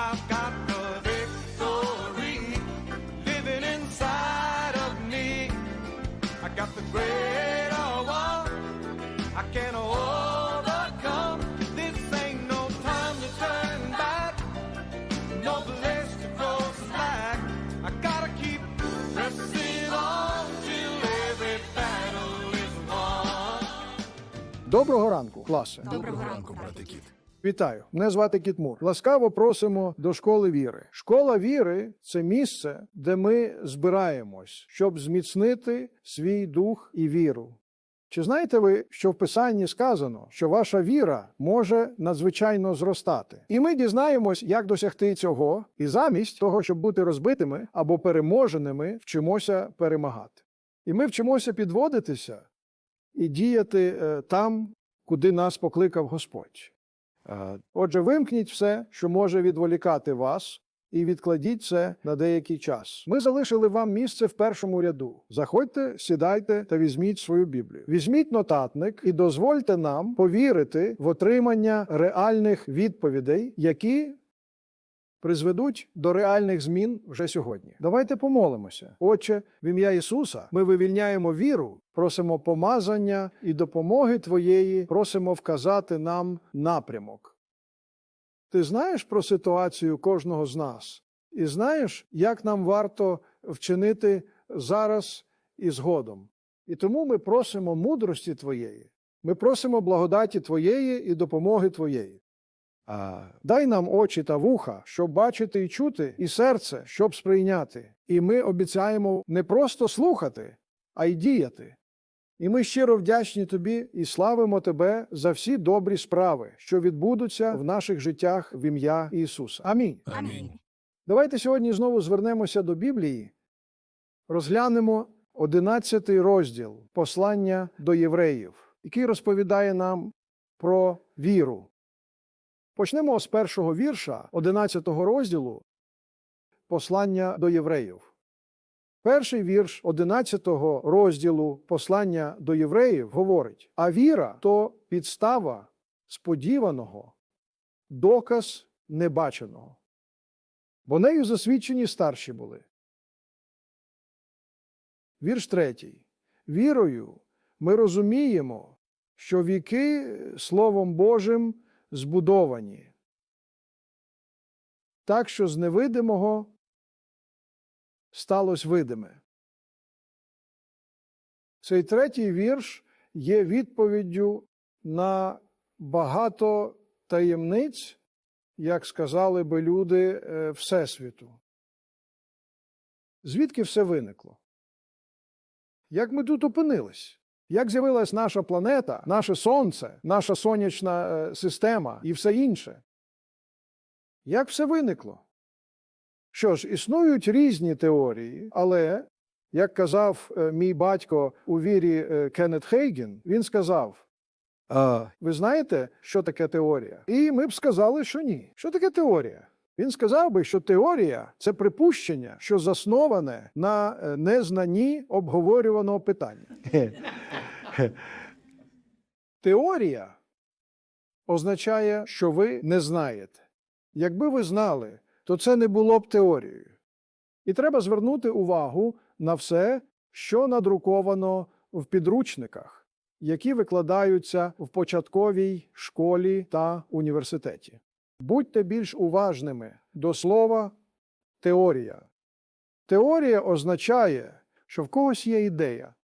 I've got the victory living inside of me. I got the greater one. I can overcome. This ain't no time to turn back. No place to go slack. I gotta keep pressing on till every battle is won. Доброго ранку, класе. Доброго ранку. Вітаю. Мене звати Кіт Мур. Ласкаво просимо до школи віри. Школа віри це місце, де ми збираємось, щоб зміцнити свій дух і віру. Чи знаєте ви, що в Писанні сказано, що ваша віра може надзвичайно зростати? І ми дізнаємось, як досягти цього, і замість того, щоб бути розбитими або переможеними, вчимося перемагати. І ми вчимося підводитися і діяти е, там, куди нас покликав Господь. Е, Отже, вимкніть все, що може відволікати вас, і відкладіть це на деякий час. Ми залишили вам місце в першому ряду. Заходьте, сідайте та візьміть свою Біблію. Візьміть нотатник і дозвольте нам повірити в отримання реальних відповідей, які призведуть до реальних змін вже сьогодні. Давайте помолимося. Отче, в ім'я Ісуса ми вивільняємо віру, просимо помазання і допомоги Твоєї, просимо вказати нам напрямок. Ти знаєш про ситуацію кожного з нас, і знаєш, як нам варто вчинити зараз і згодом. І тому ми просимо мудрості Твоєї, ми просимо благодаті Твоєї і допомоги Твоєї. Дай нам очі та вуха, щоб бачити і чути, і серце, щоб сприйняти. І ми обіцяємо не просто слухати, а й діяти. І ми щиро вдячні тобі і славимо тебе за всі добрі справи, що відбудуться в наших життях в ім'я Ісуса. Амінь. Амінь. Давайте сьогодні знову звернемося до Біблії, розглянемо 11 розділ послання до євреїв, який розповідає нам про віру. Почнемо з першого вірша 11 розділу послання до євреїв. Перший вірш 11 розділу послання до євреїв говорить: а віра то підстава сподіваного, доказ небаченого. Бо нею засвідчені старші були. Вірш третій. Вірою ми розуміємо, що віки Словом Божим збудовані, так що з невидимого сталося видиме. Цей третій вірш є відповіддю на багато таємниць, як сказали би люди е, Всесвіту. Звідки все виникло? Як ми тут опинились? Як з'явилась наша планета, наше Сонце, наша сонячна е, система і все інше? Як все виникло? Що ж, існують різні теорії, але, як казав е, мій батько у вірі е, Кеннет Хейген, він сказав: а, ви знаєте, що таке теорія? І ми б сказали, що ні. Що таке теорія? Він сказав би, що теорія це припущення, що засноване на незнанні обговорюваного питання. Теорія означає, що ви не знаєте. Якби ви знали, то це не було б теорією. І треба звернути увагу на все, що надруковано в підручниках, які викладаються в початковій школі та університеті. Будьте більш уважними до слова теорія. Теорія означає, що в когось є ідея.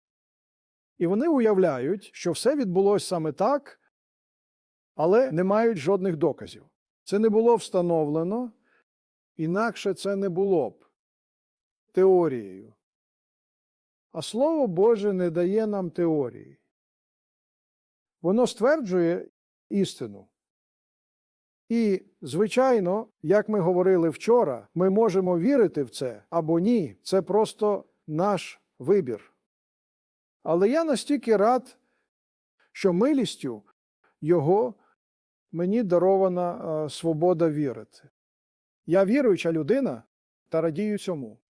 І вони уявляють, що все відбулося саме так, але не мають жодних доказів. Це не було встановлено, інакше це не було б теорією. А Слово Боже не дає нам теорії. Воно стверджує істину. І, звичайно, як ми говорили вчора, ми можемо вірити в це або ні. Це просто наш вибір. Але я настільки рад, що милістю Його мені дарована е, свобода вірити. Я віруюча людина та радію цьому.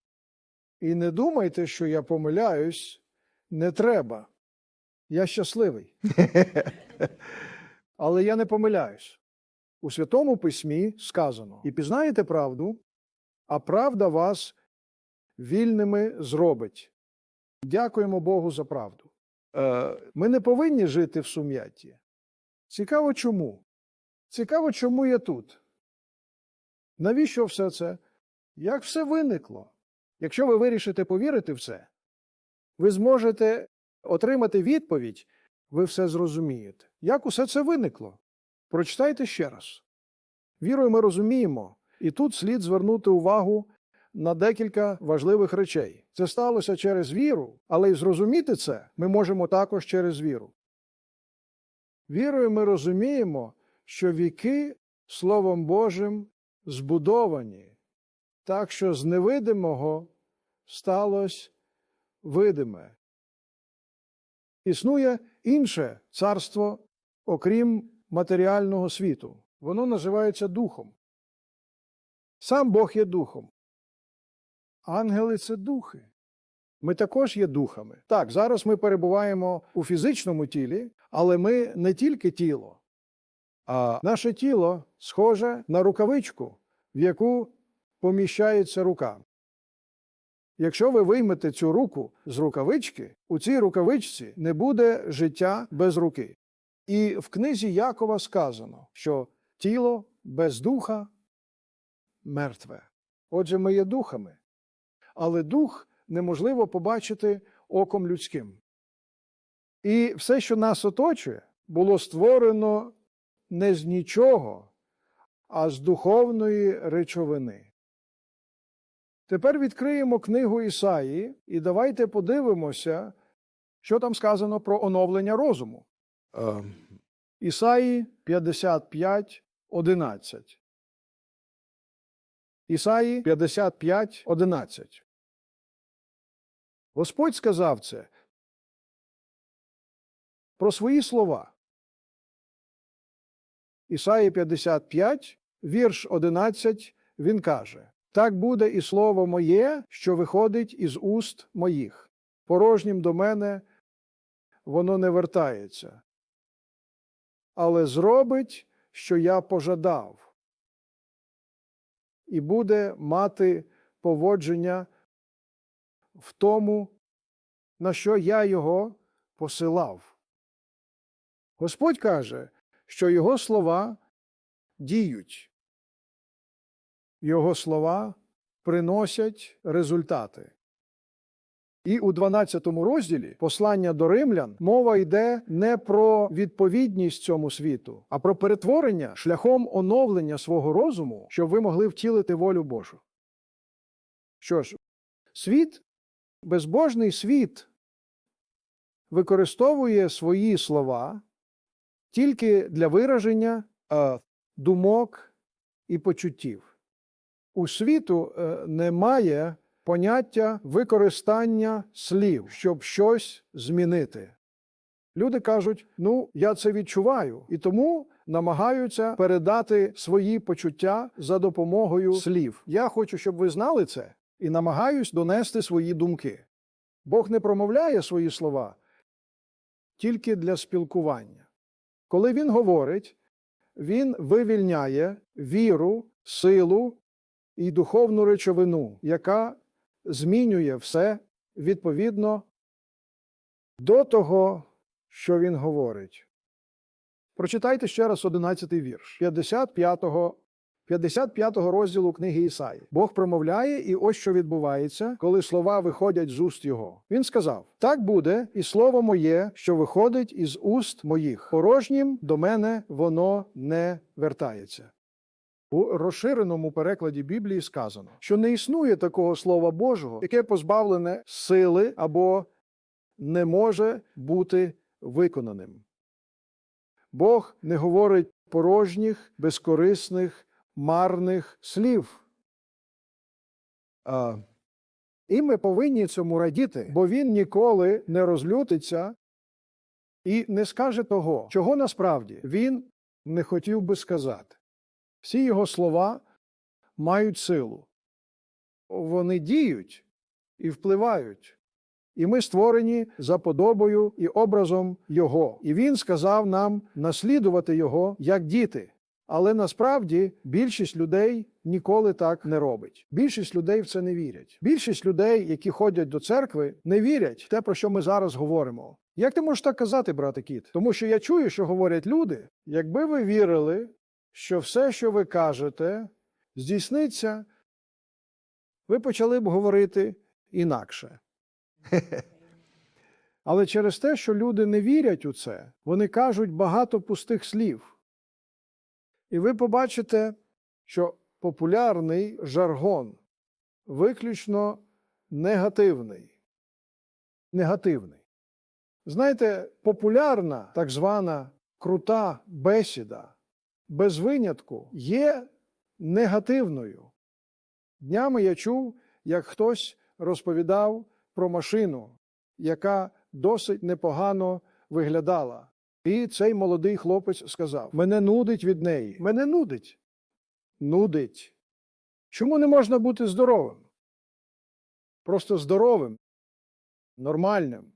І не думайте, що я помиляюсь, не треба. Я щасливий. Але я не помиляюсь. У Святому Письмі сказано: І пізнаєте правду, а правда вас вільними зробить. Дякуємо Богу за правду. Е, Ми не повинні жити в сум'ятті. Цікаво чому? Цікаво, чому я тут. Навіщо все це? Як все виникло? Якщо ви вирішите повірити в це, ви зможете отримати відповідь, ви все зрозумієте. Як усе це виникло? Прочитайте ще раз. Вірою ми розуміємо, і тут слід звернути увагу на декілька важливих речей. Це сталося через віру, але й зрозуміти це ми можемо також через віру. Вірою ми розуміємо, що віки Словом Божим збудовані, так що з невидимого сталося видиме. Існує інше царство, окрім матеріального світу. Воно називається духом. Сам Бог є духом. Ангели це духи. Ми також є духами. Так, зараз ми перебуваємо у фізичному тілі, але ми не тільки тіло, а наше тіло схоже на рукавичку, в яку поміщається рука. Якщо ви виймете цю руку з рукавички, у цій рукавичці не буде життя без руки. І в книзі Якова сказано, що тіло без духа мертве. Отже, ми є духами, але дух неможливо побачити оком людським. І все, що нас оточує, було створено не з нічого, а з духовної речовини. Тепер відкриємо книгу Ісаї і давайте подивимося, що там сказано про оновлення розуму. Е, Ісаї 55, 11. Ісаї 55, 11. Господь сказав це про свої слова. Ісаї 55, вірш 11, він каже: Так буде і слово моє, що виходить із уст моїх. Порожнім до мене воно не вертається, але зробить, що я пожадав, і буде мати поводження в тому, на що я його посилав. Господь каже, що його слова діють, його слова приносять результати. І у 12 розділі послання до римлян мова йде не про відповідність цьому світу, а про перетворення шляхом оновлення свого розуму, щоб ви могли втілити волю Божу. Що ж, світ, безбожний світ використовує свої слова тільки для вираження е, думок і почуттів. У світу е, немає поняття використання слів, щоб щось змінити. Люди кажуть: ну, я це відчуваю, і тому намагаються передати свої почуття за допомогою слів. Я хочу, щоб ви знали це, і намагаюсь донести свої думки. Бог не промовляє свої слова тільки для спілкування. Коли він говорить, він вивільняє віру, силу і духовну речовину, яка змінює все відповідно до того, що він говорить. Прочитайте ще раз 11-й вірш 55-го 55-го розділу книги Ісаї. Бог промовляє, і ось що відбувається, коли слова виходять з уст його. Він сказав: Так буде, і слово моє, що виходить із уст моїх. Порожнім до мене воно не вертається. У розширеному перекладі Біблії сказано, що не існує такого слова Божого, яке позбавлене сили або не може бути виконаним. Бог не говорить порожніх, безкорисних, марних слів. І ми повинні цьому радіти, бо він ніколи не розлютиться і не скаже того, чого насправді він не хотів би сказати. Всі його слова мають силу. Вони діють і впливають. І ми створені за подобою і образом Його. І Він сказав нам наслідувати Його як діти. Але насправді більшість людей ніколи так не робить. Більшість людей в це не вірять. Більшість людей, які ходять до церкви, не вірять в те, про що ми зараз говоримо. Як ти можеш так казати, брате Кіт? Тому що я чую, що говорять люди. Якби ви вірили, що все, що ви кажете, здійсниться, ви почали б говорити інакше. Але через те, що люди не вірять у це, вони кажуть багато пустих слів. І ви побачите, що популярний жаргон виключно негативний. Негативний. Знаєте, популярна так звана крута бесіда без винятку є негативною. Днями я чув, як хтось розповідав про машину, яка досить непогано виглядала. І цей молодий хлопець сказав: Мене нудить від неї. Мене нудить. Нудить. Чому не можна бути здоровим? Просто здоровим, нормальним.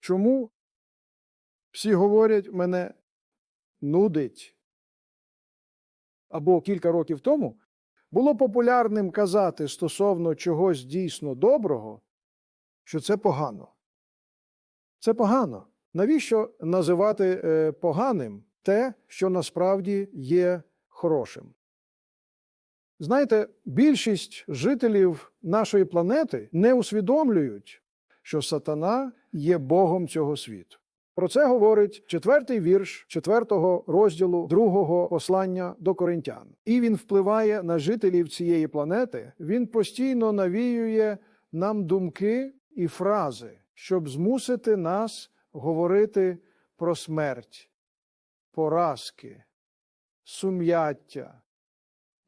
Чому всі говорять, мене нудить? Або кілька років тому було популярним казати стосовно чогось дійсно доброго, що це погано. Це погано. Навіщо називати е, поганим те, що насправді є хорошим? Знаєте, більшість жителів нашої планети не усвідомлюють, що сатана є Богом цього світу. Про це говорить четвертий вірш четвертого розділу другого послання до коринтян. І він впливає на жителів цієї планети. Він постійно навіює нам думки і фрази, щоб змусити нас говорити про смерть, поразки, сум'яття,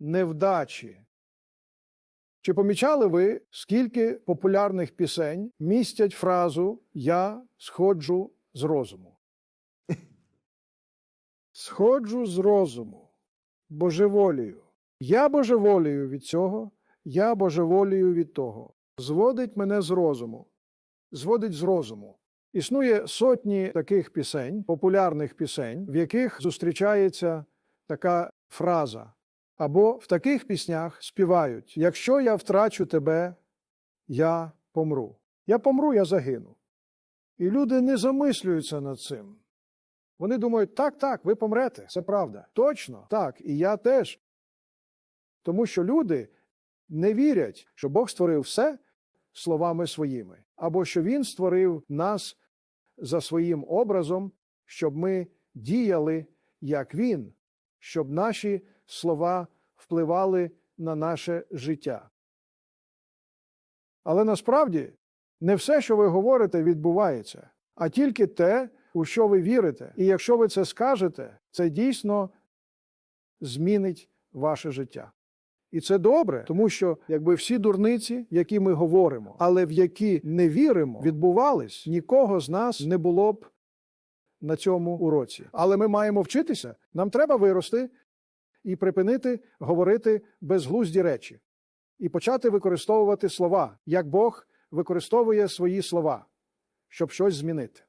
невдачі. Чи помічали ви, скільки популярних пісень містять фразу Я сходжу з розуму? Сходжу з розуму, божеволію. Я божеволію від цього, я божеволію від того. Зводить мене з розуму, зводить з розуму. Існує сотні таких пісень, популярних пісень, в яких зустрічається така фраза. Або в таких піснях співають: Якщо я втрачу тебе, я помру. Я помру, я загину. І люди не замислюються над цим. Вони думають, так, так, ви помрете, це правда. Точно, так, і я теж. Тому що люди не вірять, що Бог створив все словами своїми, або що Він створив нас за своїм образом, щоб ми діяли, як Він, щоб наші слова впливали на наше життя. Але насправді не все, що ви говорите, відбувається, а тільки те, у що ви вірите. І якщо ви це скажете, це дійсно змінить ваше життя. І це добре, тому що якби всі дурниці, які ми говоримо, але в які не віримо, відбувались, нікого з нас не було б на цьому уроці. Але ми маємо вчитися. Нам треба вирости і припинити говорити безглузді речі, і почати використовувати слова, як Бог використовує свої слова, щоб щось змінити.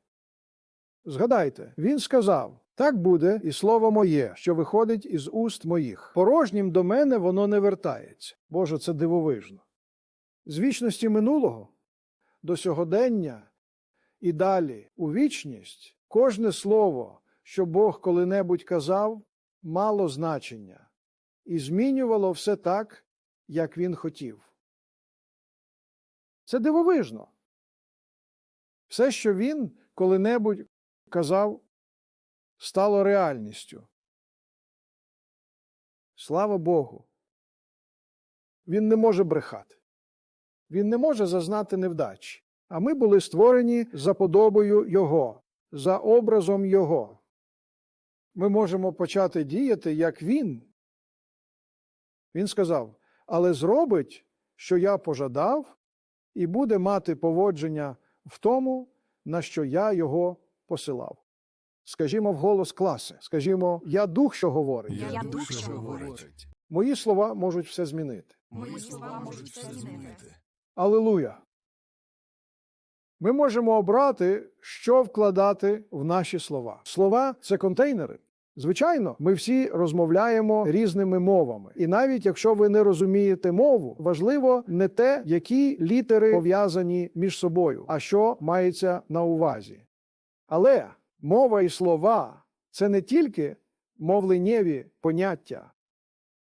Згадайте, він сказав: так буде і слово моє, що виходить із уст моїх. Порожнім до мене воно не вертається. Боже, це дивовижно. З вічності минулого до сьогодення і далі у вічність кожне слово, що Бог коли-небудь казав, мало значення і змінювало все так, як він хотів. Це дивовижно. Все, що він коли-небудь казав, стало реальністю. Слава Богу. Він не може брехати. Він не може зазнати невдачі. А ми були створені за подобою Його, за образом Його. Ми можемо почати діяти, як Він. Він сказав: але зробить, що я пожадав, і буде мати поводження в тому, на що я його посилав. Скажімо вголос класи, скажімо, я дух, що говорить. Я, Я дух, що говорить. Мої слова можуть все змінити. Мої слова можуть все змінити. Алилуя! Ми можемо обрати, що вкладати в наші слова. Слова це контейнери. Звичайно, ми всі розмовляємо різними мовами, і навіть якщо ви не розумієте мову, важливо не те, які літери пов'язані між собою, а що мається на увазі. Але мова і слова це не тільки мовленнєві поняття.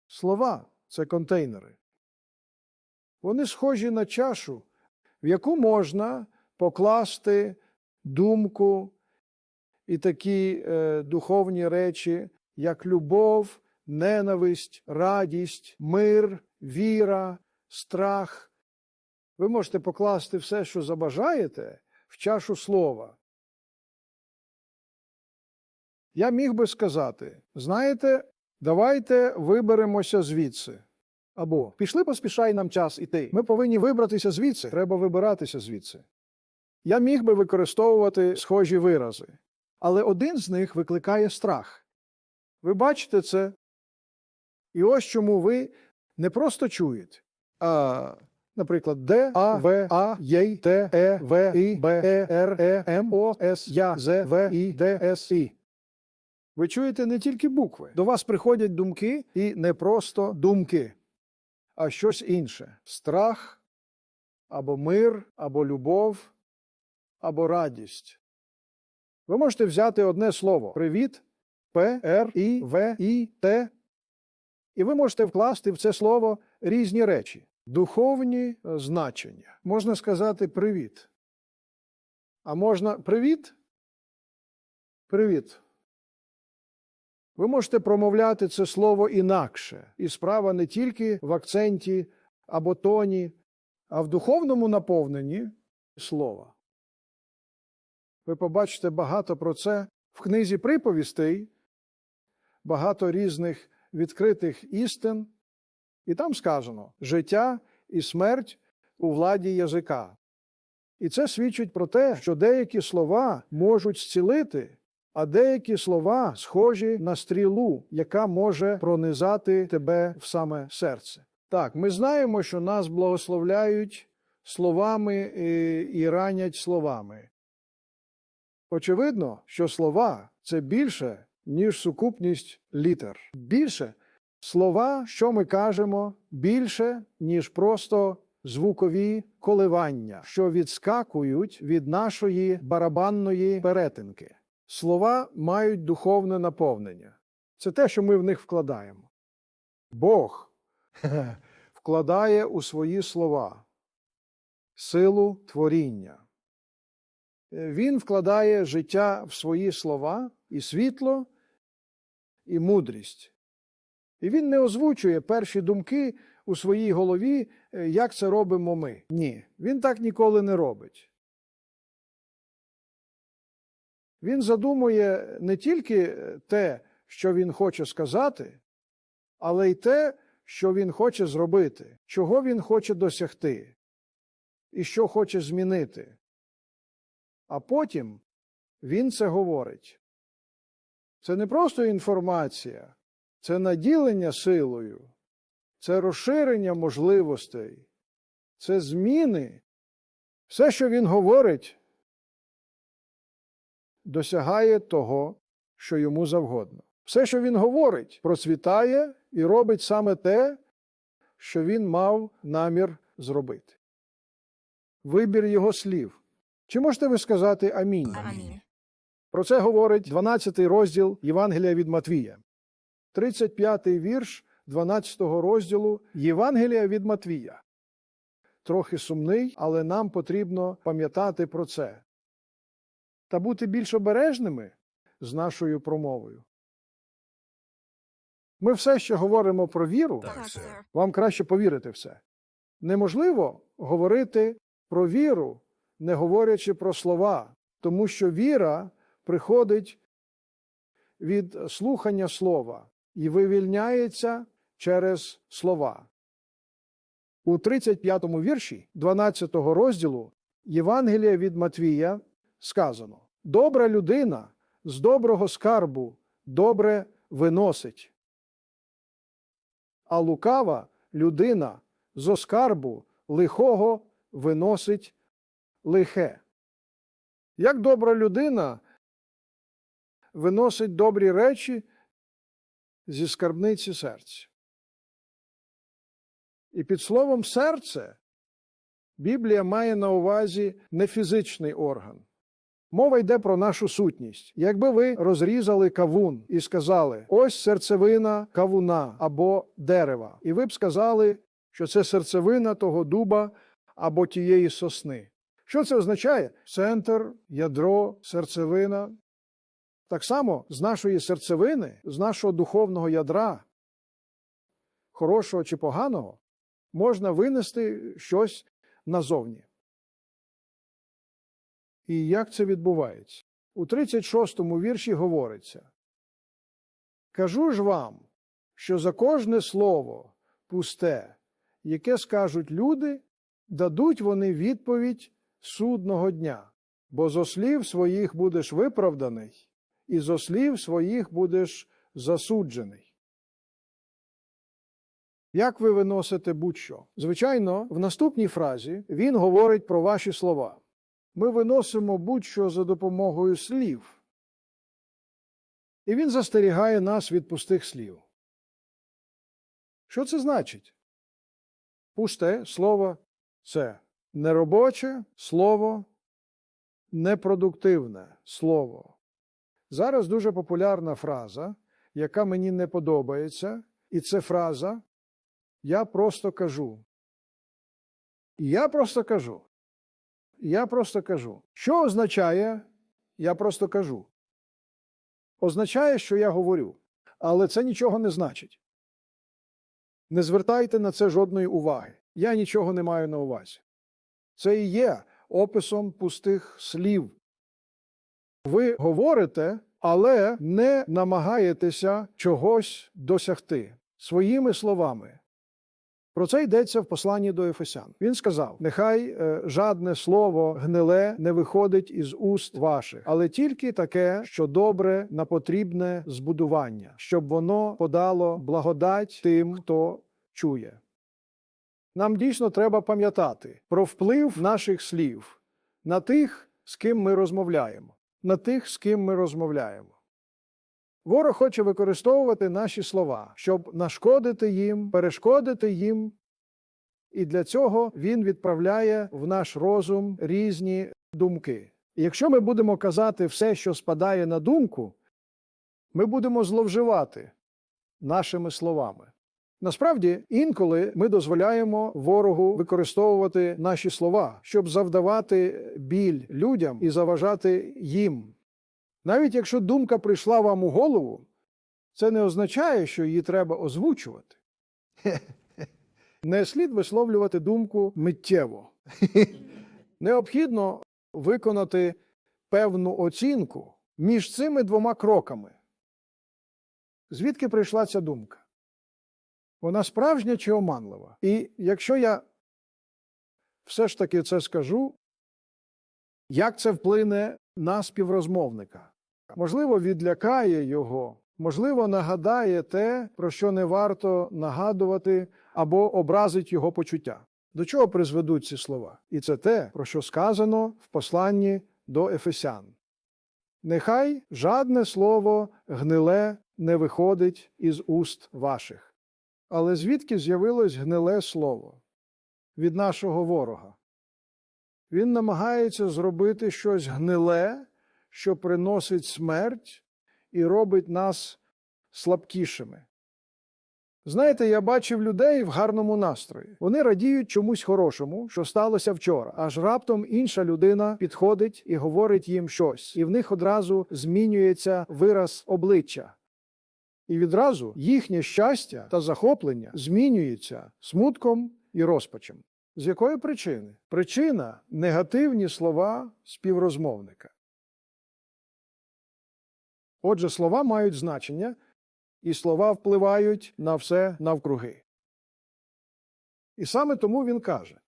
Слова це контейнери. Вони схожі на чашу, в яку можна покласти думку і такі е, духовні речі, як любов, ненависть, радість, мир, віра, страх. Ви можете покласти все, що забажаєте, в чашу слова. Я міг би сказати: знаєте, давайте виберемося звідси. Або пішли, поспішай нам час іти. Ми повинні вибратися звідси. Треба вибиратися звідси. Я міг би використовувати схожі вирази, але один з них викликає страх. Ви бачите це? І ось чому ви не просто чуєте, а, наприклад, Д, А, В, А, Єй, Т, Е, В, І, Б, Е, Р, Е, М, О, С, Я, З, В, І, Д, С, І. Ви чуєте не тільки букви. До вас приходять думки і не просто думки, а щось інше: страх, або мир, або любов, або радість. Ви можете взяти одне слово привіт, П, Р, І, В, І, Т. І ви можете вкласти в це слово різні речі, духовні значення. Можна сказати привіт. А можна привіт? Привіт. Ви можете промовляти це слово інакше, і справа не тільки в акценті або тоні, а в духовному наповненні слова. Ви побачите багато про це в книзі приповістей, багато різних відкритих істин, і там сказано життя і смерть у владі язика. І це свідчить про те, що деякі слова можуть зцілити, а деякі слова схожі на стрілу, яка може пронизати тебе в саме серце. Так, ми знаємо, що нас благословляють словами і, і ранять словами. Очевидно, що слова це більше, ніж сукупність літер. Більше слова, що ми кажемо, більше, ніж просто звукові коливання, що відскакують від нашої барабанної перетинки. Слова мають духовне наповнення. Це те, що ми в них вкладаємо. Бог вкладає у свої слова силу творіння. Він вкладає життя в свої слова і світло, і мудрість. І він не озвучує перші думки у своїй голові, е, як це робимо ми. Ні, він так ніколи не робить. Він задумує не тільки те, що він хоче сказати, але й те, що він хоче зробити, чого він хоче досягти, і що хоче змінити. А потім він це говорить. Це не просто інформація, це наділення силою, це розширення можливостей, це зміни. Все, що він говорить, досягає того, що йому завгодно. Все, що він говорить, процвітає і робить саме те, що він мав намір зробити. Вибір його слів. Чи можете ви сказати амінь? Амінь. Про це говорить 12 розділ Євангелія від Матвія. 35 вірш 12 розділу Євангелія від Матвія. Трохи сумний, але нам потрібно пам'ятати про це та бути більш обережними з нашою промовою. Ми все ще говоримо про віру, Так, вам краще повірити в це. Неможливо говорити про віру, не говорячи про слова, тому що віра приходить від слухання слова і вивільняється через слова. У 35-му вірші 12 розділу Євангелія від Матвія сказано: Добра людина з доброго скарбу добре виносить, а лукава людина з оскарбу лихого виносить лихе. Як добра людина виносить добрі речі зі скарбниці серця. І під словом серце Біблія має на увазі не фізичний орган. Мова йде про нашу сутність. Якби ви розрізали кавун і сказали: ось серцевина кавуна або дерева, і ви б сказали, що це серцевина того дуба або тієї сосни. Що це означає? Центр, ядро, серцевина. Так само з нашої серцевини, з нашого духовного ядра, хорошого чи поганого, можна винести щось назовні. І як це відбувається? У 36-му вірші говориться: Кажу ж вам, що за кожне слово пусте, яке скажуть люди, дадуть вони відповідь судного дня, бо зо слів своїх будеш виправданий, і зо слів своїх будеш засуджений. Як ви виносите будь-що? Звичайно, в наступній фразі він говорить про ваші слова. Ми виносимо будь-що за допомогою слів. І він застерігає нас від пустих слів. Що це значить? Пусте слово це неробоче слово, непродуктивне слово. Зараз дуже популярна фраза, яка мені не подобається, і це фраза Я просто кажу. І Я просто кажу. Я просто кажу. Що означає я просто кажу? Означає, що я говорю, але це нічого не значить. Не звертайте на це жодної уваги. Я нічого не маю на увазі. Це і є описом пустих слів. Ви говорите, але не намагаєтеся чогось досягти своїми словами. Про це йдеться в посланні до Ефесян. Він сказав: Нехай е, жадне слово гниле не виходить із уст ваших, але тільки таке, що добре на потрібне збудування, щоб воно подало благодать тим, хто чує. Нам дійсно треба пам'ятати про вплив наших слів на тих, з ким ми розмовляємо, на тих, з ким ми розмовляємо. Ворог хоче використовувати наші слова, щоб нашкодити їм, перешкодити їм. І для цього він відправляє в наш розум різні думки. І якщо ми будемо казати все, що спадає на думку, ми будемо зловживати нашими словами. Насправді, інколи ми дозволяємо ворогу використовувати наші слова, щоб завдавати біль людям і заважати їм. Навіть якщо думка прийшла вам у голову, це не означає, що її треба озвучувати. Не слід висловлювати думку миттєво. Необхідно виконати певну оцінку між цими двома кроками. Звідки прийшла ця думка? Вона справжня чи оманлива? І якщо я все ж таки це скажу, як це вплине на співрозмовника? Можливо, відлякає його, можливо, нагадає те, про що не варто нагадувати або образить його почуття. До чого призведуть ці слова? І це те, про що сказано в посланні до Ефесян. Нехай жадне слово гниле не виходить із уст ваших. Але звідки з'явилось гниле слово? Від нашого ворога. Він намагається зробити щось гниле, що приносить смерть і робить нас слабкішими. Знаєте, я бачив людей в гарному настрої. Вони радіють чомусь хорошому, що сталося вчора. Аж раптом інша людина підходить і говорить їм щось, і в них одразу змінюється вираз обличчя. І відразу їхнє щастя та захоплення змінюється смутком і розпачем. З якої причини? Причина негативні слова співрозмовника. Отже, слова мають значення, і слова впливають на все навкруги. І саме тому він каже: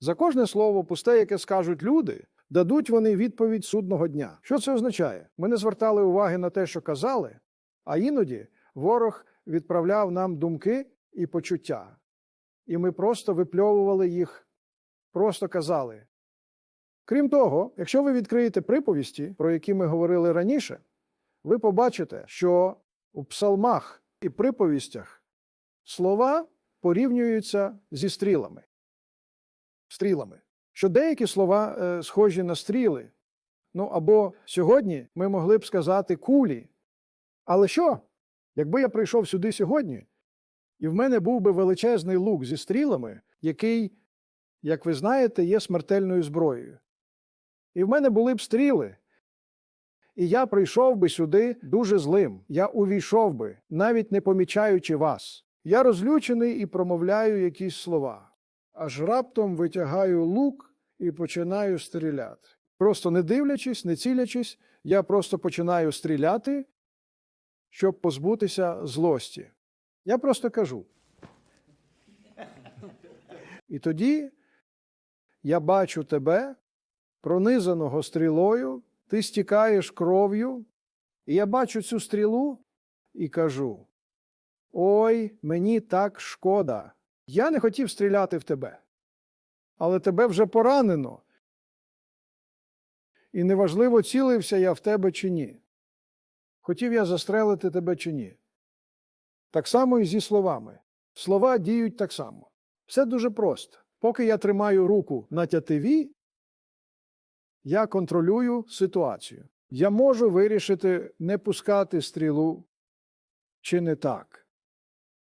за кожне слово пусте, яке скажуть люди, дадуть вони відповідь судного дня. Що це означає? Ми не звертали уваги на те, що казали, а іноді ворог відправляв нам думки і почуття, і ми просто випльовували їх, просто казали. Крім того, якщо ви відкриєте приповісті, про які ми говорили раніше, ви побачите, що у псалмах і приповістях слова порівнюються зі стрілами. Стрілами. Що деякі слова е, схожі на стріли. Ну або сьогодні ми могли б сказати кулі. Але що? Якби я прийшов сюди сьогодні, і в мене був би величезний лук зі стрілами, який, як ви знаєте, є смертельною зброєю. І в мене були б стріли. І я прийшов би сюди дуже злим. Я увійшов би, навіть не помічаючи вас. Я розлючений і промовляю якісь слова. Аж раптом витягаю лук і починаю стріляти. Просто не дивлячись, не цілячись, я просто починаю стріляти, щоб позбутися злості. Я просто кажу. І тоді я бачу тебе, пронизаного стрілою, ти стікаєш кров'ю, і я бачу цю стрілу і кажу: Ой, мені так шкода. Я не хотів стріляти в тебе, але тебе вже поранено. І неважливо, цілився я в тебе чи ні. Хотів я застрелити тебе чи ні. Так само і зі словами. Слова діють так само. Все дуже просто. Поки я тримаю руку на тятиві, я контролюю ситуацію. Я можу вирішити не пускати стрілу чи не так.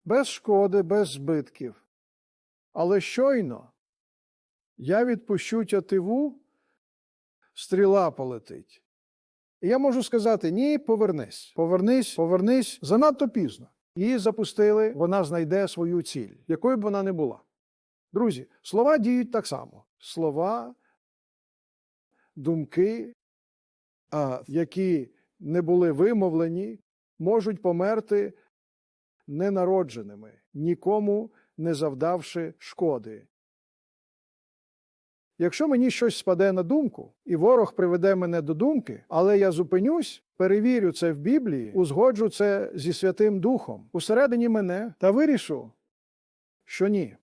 Без шкоди, без збитків. Але щойно я відпущу тятиву, стріла полетить. І я можу сказати: ні, повернись, повернись, повернись занадто пізно. Її запустили, вона знайде свою ціль, якою б вона не була. Друзі, слова діють так само. Слова, думки, які не були вимовлені, можуть померти ненародженими, нікому не завдавши шкоди. Якщо мені щось спаде на думку, і ворог приведе мене до думки, але я зупинюсь, перевірю це в Біблії, узгоджу це зі Святим Духом усередині мене та вирішу, що ні,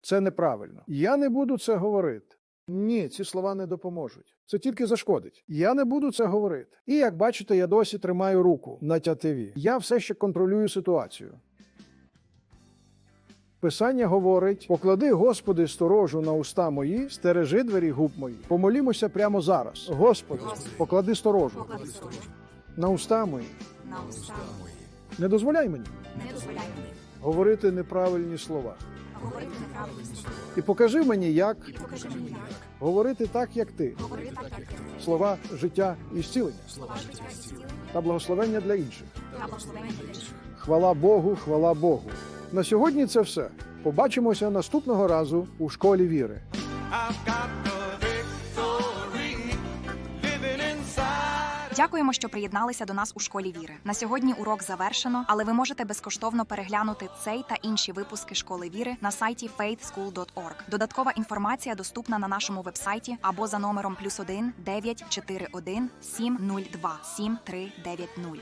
це неправильно. Я не буду це говорити. Ні, ці слова не допоможуть. Це тільки зашкодить. Я не буду це говорити. І як бачите, я досі тримаю руку на тятиві. Я все ще контролюю ситуацію. Писання говорить: поклади, Господи, сторожу на уста мої, стережи двері губ мої. Помолімося прямо зараз. Господи, Господи, поклади сторожу Поклади на уста мої. на уста мої. Не дозволяй мені Не дозволяй мені говорити неправильні слова. Говорити неправильні слова. І покажи мені, як І покажи мені, як говорити так, як ти. говорити так, як ти. Слова життя і зцілення Слова життя і зцілення та благословення для інших. та благословення для інших. Хвала Богу, хвала Богу. На сьогодні це все. Побачимося наступного разу у школі віри. I've got Дякуємо, що приєдналися до нас у школі віри. На сьогодні урок завершено, але ви можете безкоштовно переглянути цей та інші випуски школи віри на сайті faithschool.org. Додаткова інформація доступна на нашому вебсайті або за номером плюс 1 941 702 7390. три дев'ять won.